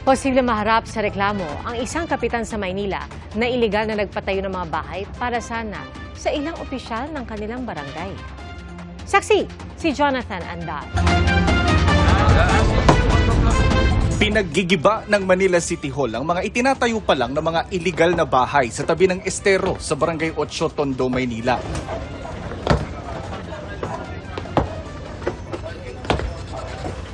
Posible maharap sa reklamo ang isang kapitan sa Maynila na iligal na nagpatayo ng mga bahay para sana sa ilang opisyal ng kanilang barangay. Saksi, si Jonathan Andal. Pinaggigiba ng Manila City Hall ang mga itinatayo pa lang ng mga iligal na bahay sa tabi ng estero sa Barangay 8 Tondo, Maynila.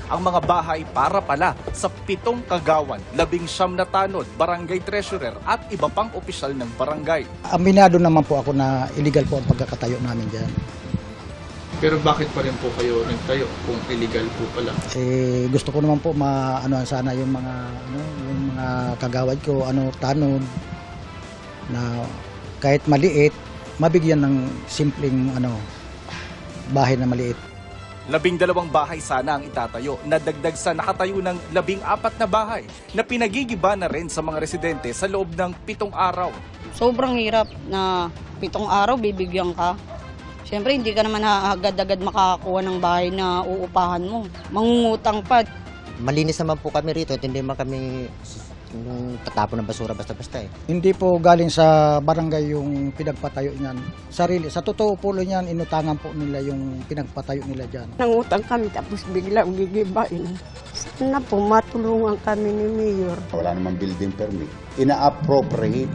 Ang mga bahay para pala sa pitong kagawan, labing siyam na tanod, barangay treasurer at iba pang opisyal ng barangay. Aminado naman po ako na illegal po ang pagkakatayo namin dyan. Pero bakit pa rin po kayo nagtayo kung illegal po pala? Eh, gusto ko naman po maano sana yung mga ano, yung mga kagawad ko ano tanod na kahit maliit mabigyan ng simpleng ano bahay na maliit. Labing dalawang bahay sana ang itatayo na dagdag sa nakatayo ng labing apat na bahay na pinagigiba na rin sa mga residente sa loob ng pitong araw. Sobrang hirap na pitong araw bibigyan ka. Siyempre, hindi ka naman agad-agad makakakuha ng bahay na uupahan mo. Mangungutang pa. malinis naman po kami rito at hindi man kami yung tatapon ng basura basta-basta eh. Hindi po galing sa barangay yung pinagpatayo niyan. Sarili sa totoo po niyan inutangan po nila yung pinagpatayo nila diyan. Nangutang kami tapos biglang gigibain. Sana po matulungan kami ni Mayor. wala namang building permit, ina-appropriate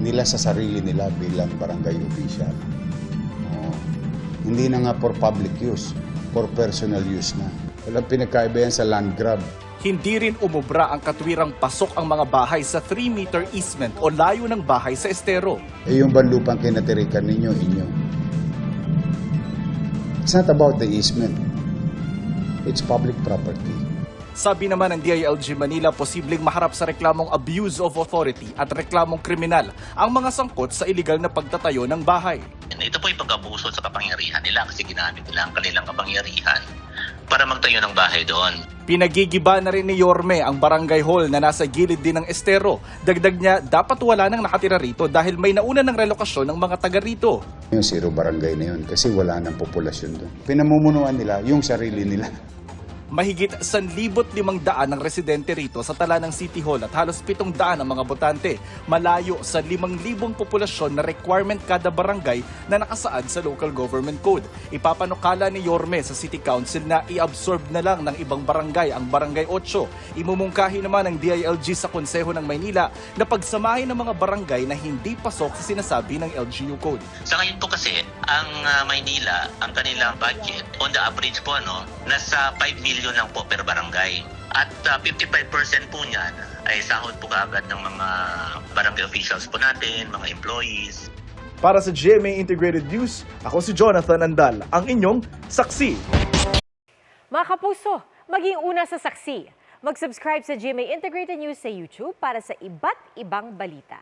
nila sa sarili nila bilang barangay official. Oo. Hindi na nga for public use, for personal use na. Walang pinagkaiba yan sa land grab. Hindi rin umubra ang katwirang pasok ang mga bahay sa 3-meter easement o layo ng bahay sa estero. Eh yung banlupang kinatirikan ninyo, inyo. It's not about the easement. It's public property. Sabi naman ng DILG Manila, posibleng maharap sa reklamong abuse of authority at reklamong kriminal ang mga sangkot sa iligal na pagtatayo ng bahay. Ito po yung pag-abuso sa kapangyarihan nila kasi ginamit nila ang kanilang kapangyarihan para magtayo ng bahay doon. Pinagigiba na rin ni Yorme ang barangay hall na nasa gilid din ng estero. Dagdag niya, dapat wala nang nakatira rito dahil may nauna ng relokasyon ng mga taga rito. Yung zero barangay na yun kasi wala nang populasyon doon. Pinamumunuan nila yung sarili nila. Mahigit 1,500 ng residente rito sa tala ng City Hall at halos 700 ang mga botante. Malayo sa 5,000 populasyon na requirement kada barangay na nakasaad sa local government code. Ipapanukala ni Yorme sa City Council na i-absorb na lang ng ibang barangay ang Barangay 8. Imumungkahi naman ng DILG sa Konseho ng Maynila na pagsamahin ng mga barangay na hindi pasok sa sinasabi ng LGU code. Sa ngayon po kasi, ang ah, Maynila, ang kanilang budget, on the average po, ano, nasa 5 million lang po per barangay. At ah, 55% po niyan ay sahod po kaagad ng mga barangay officials po natin, mga employees, Para sa GMA Integrated News, ako si Jonathan Andal, ang inyong saksi. Mga kapuso, maging una sa saksi. Mag-subscribe sa GMA Integrated News sa YouTube para sa iba't ibang balita.